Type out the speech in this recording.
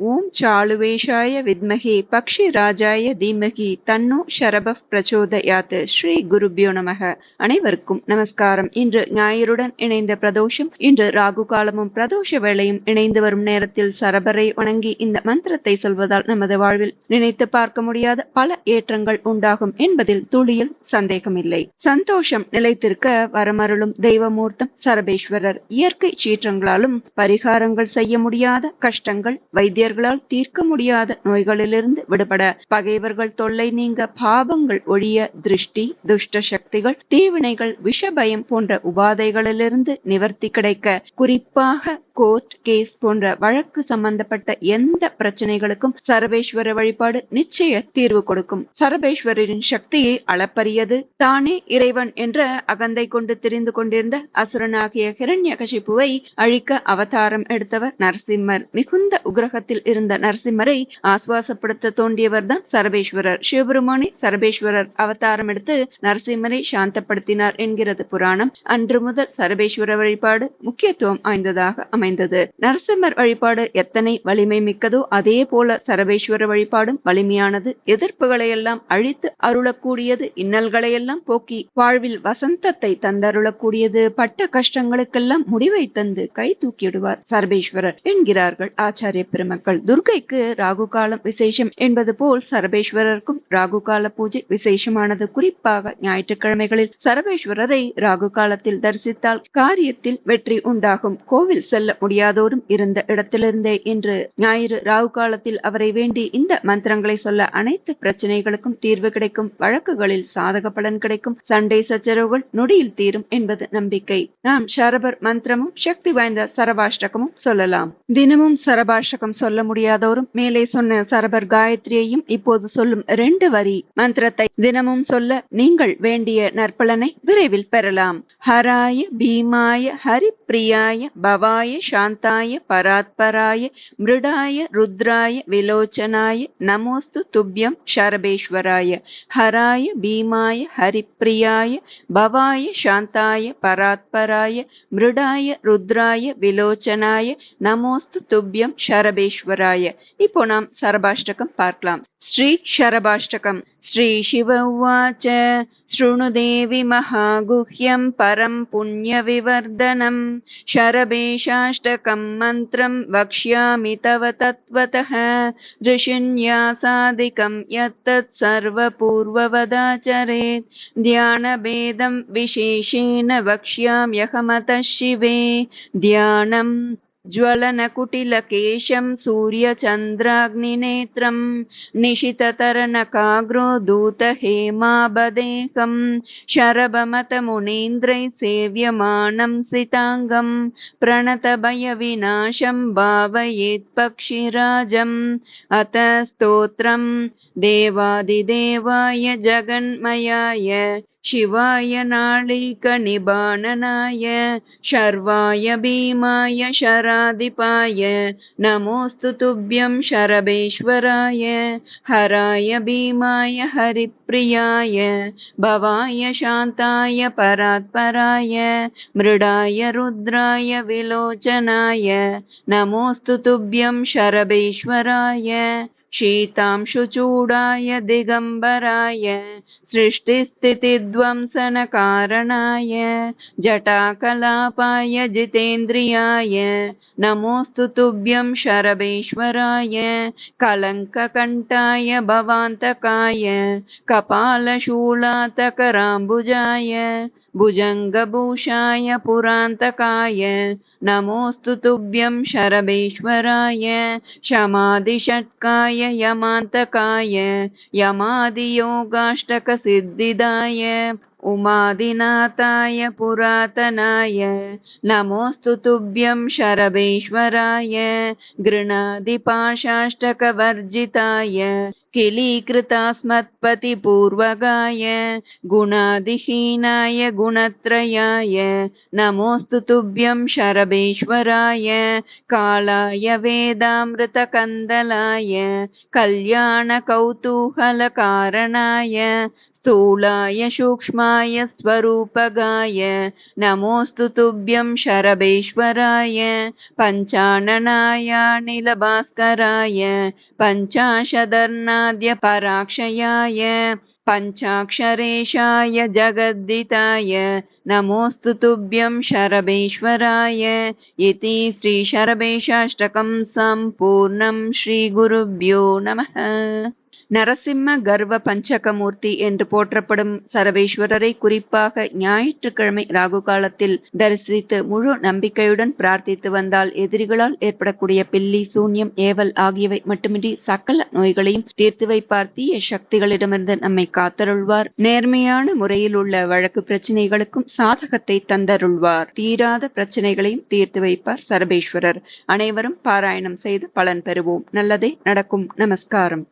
ஓம் சாளுவேஷாய வித்மகி பக்ஷி ராஜாய தீமகி தன்னு ஷரப பிரச்சோதயாத். ஸ்ரீ குருபியோ நமக. அனைவருக்கும் நமஸ்காரம். இன்று ஞாயிறுடன் இணைந்த பிரதோஷம் இன்று ராகு காலமும் பிரதோஷ வேளையும் இணைந்து வரும் நேரத்தில் சரபரை வணங்கி இந்த மந்திரத்தை சொல்வதால் நமது வாழ்வில் நினைத்து பார்க்க முடியாத பல ஏற்றங்கள் உண்டாகும் என்பதில் துளியில் சந்தேகமில்லை. சந்தோஷம் நிலைத்திருக்க வரமருளும் தெய்வமூர்த்தம் சரபேஸ்வரர் இயற்கை சீற்றங்களாலும் பரிகாரங்கள் செய்ய முடியாத கஷ்டங்கள் மனிதர்களால் தீர்க்க முடியாத நோய்களிலிருந்து விடுபட பகைவர்கள் தொல்லை நீங்க பாபங்கள் ஒழிய திருஷ்டி துஷ்ட சக்திகள் தீவினைகள் விஷபயம் போன்ற உபாதைகளிலிருந்து நிவர்த்தி கிடைக்க குறிப்பாக கோர்ட் கேஸ் போன்ற வழக்கு சம்பந்தப்பட்ட எந்த பிரச்சனைகளுக்கும் சரபேஸ்வர வழிபாடு நிச்சய தீர்வு கொடுக்கும். சரபேஸ்வரரின் சக்தியை அளப்பரியது. தானே இறைவன் என்ற அகந்தை கொண்டு திரிந்து கொண்டிருந்த அசுரனாகிய ஹிரண்யகசிப்புவை அழிக்க அவதாரம் எடுத்தவர் நரசிம்மர். மிகுந்த உக்ரகத்தில் இருந்த நரசிம்மரை ஆசுவாசப்படுத்த தோண்டியவர்தான் சரபேஸ்வரர் சிவபெருமானே சரபேஸ்வரர் அவதாரம் எடுத்து நரசிம்மரை சாந்தப்படுத்தினார் என்கிறது புராணம். அன்று முதல் சரபேஸ்வர வழிபாடு முக்கியத்துவம் வாய்ந்ததாக அமைந்தது. நரசிம்மர் வழிபாடு எத்தனை வலிமை மிக்கதோ அதே போல சரபேஸ்வர வழிபாடும் வலிமையானது. எதிர்ப்புகளையெல்லாம் அழித்து அருளக்கூடியது இன்னல்களையெல்லாம் போக்கி வாழ்வில் வசந்தத்தை தந்தருளக்கூடியது. பட்ட கஷ்டங்களுக்கெல்லாம் முடிவை தந்து கை தூக்கிடுவார் சரபேஸ்வரர் என்கிறார்கள் ஆச்சாரிய பெருமக்கள். துர்கைக்கு ராகு காலம் விசேஷம் என்பது போல் சரபேஸ்வரருக்கும் ராகு கால பூஜை விசேஷமானது. குறிப்பாக ஞாயிற்றுக்கிழமைகளில் சரபேஸ்வரரை ராகு காலத்தில் தரிசித்தால் காரியத்தில் வெற்றி உண்டாகும். கோவில் செல்ல முடியாதோரும் இருந்த இடத்திலிருந்தே இன்று ஞாயிறு ராகு காலத்தில் அவரை வேண்டி இந்த மந்திரங்களை சொல்ல அனைத்து பிரச்சனைகளுக்கும் தீர்வு கிடைக்கும் வழக்குகளில் சாதக பலன் கிடைக்கும் சண்டை சச்சரவுகள் நொடியில் தீரும் என்பது நம்பிக்கை. நாம் ஷரபர் மந்திரமும் சக்தி வாய்ந்த சரபாஷ்டகமும் சொல்லலாம். தினமும் சரபாஷ்டகம் சொல்ல முடியாதோரும் மேலே சொன்ன சரபர் காயத்ரியையும் இப்போது சொல்லும் ரெண்டு வரி மந்திரத்தை தினமும் சொல்ல நீங்கள் வேண்டிய நற்பலனை விரைவில் பெறலாம். ஹராய பீமாய ஹரிப்பிரியாய பவாய சாந்தாய பராத்பராய மிருடாய ருத்ராய விலோச்சனாய நமோஸ்து துப்யம் சரபேஸ்வராய ஹராய பீமாய ஹரிப்பிரியாய பவாய சாந்தாய பராத்பராய மிருடாய ருத்ராய விலோச்சனாய நமோஸ்து துப்யம் சரபேஸ்வராய இப்போ நாம் சரபாஷ்டகம் பார்க்கலாம் ஸ்ரீ शरभाष्टकम् श्रीशिव उवाच शृणु देवि महागुह्यं परं पुण्यविवर्धनं शरभेशाष्टकं मन्त्रं वक्ष्यामि तव तत्त्वतः ऋषिन्यासादिकं यत्तत् सर्वपूर्ववदाचरेत् ध्यानभेदं विशेषेण वक्ष्याम्यहमतः शिवे ध्यानम् ज्वलनकुटिलकेशं सूर्यचन्द्राग्निनेत्रं निशिततरणकाग्रो दूतहेमाबदेकं शरभमतमुनीन्द्रैः सेव्यमानं सिताङ्गं प्रणतभयविनाशं भावयेत्पक्षिराजम् अत स्तोत्रं देवादिदेवाय जगन्मयाय शिवाय नाळिकनिबाणनाय शर्वाय भीमाय शराधिपाय नमोऽस्तु तुभ्यं शरभेश्वराय हराय भीमाय हरिप्रियाय भवाय शान्ताय परात्पराय मृडाय रुद्राय विलोचनाय नमोऽस्तु तुभ्यं शरभेश्वराय शीतांशुचूडाय दिगम्बराय सृष्टिस्थितिध्वंसनकारणाय जटाकलापाय जितेन्द्रियाय नमोऽस्तु तुभ्यं शरभेश्वराय कलङ्ककण्ठाय भवान्तकाय कपालशूलातकराम्बुजाय भुजङ्गभूषाय पुरान्तकाय नमोऽस्तु तुभ्यं शरभेश्वराय शमादिषट्काय यमान्तकाय यमादियोगाष्टकसिद्धिदाय उमादिनाथाय पुरातनाय नमोऽस्तु तुभ्यं शरभेश्वराय गृणादिपाशाष्टकवर्जिताय किलीकृतास्मत्पतिपूर्वगाय गुणादिहीनाय गुणत्रयाय नमोऽस्तु तुभ्यं शरभेश्वराय कालाय वेदामृतकन्दलाय कल्याणकौतूहलकारणाय स्थूलाय सूक्ष्मा निलय स्वरूपगाय। नमोऽस्तु तुभ्यं शरभेश्वराय। पञ्चाननाय नीलभास्कराय पञ्चाशदर्णाद्य पराक्षयाय पञ्चाक्षरेशाय जगद्दिताय नमोऽस्तु तुभ्यं शरभेश्वराय। इति श्रीशरभेशाष्टकं सम्पूर्णं श्रीगुरुभ्यो नमः நரசிம்ம கர்வ பஞ்சகமூர்த்தி என்று போற்றப்படும் சரவேஸ்வரரை குறிப்பாக ஞாயிற்றுக்கிழமை ராகு காலத்தில் தரிசித்து முழு நம்பிக்கையுடன் பிரார்த்தித்து வந்தால் எதிரிகளால் ஏற்படக்கூடிய பில்லி சூன்யம் ஏவல் ஆகியவை மட்டுமின்றி சகல நோய்களையும் தீர்த்து வைப்பார். தீய சக்திகளிடமிருந்து நம்மை காத்தருள்வார். நேர்மையான முறையில் உள்ள வழக்கு பிரச்சனைகளுக்கும் சாதகத்தை தந்தருள்வார். தீராத பிரச்சனைகளையும் தீர்த்து வைப்பார் சரபேஸ்வரர். அனைவரும் பாராயணம் செய்து பலன் பெறுவோம். நல்லதே நடக்கும். நமஸ்காரம்.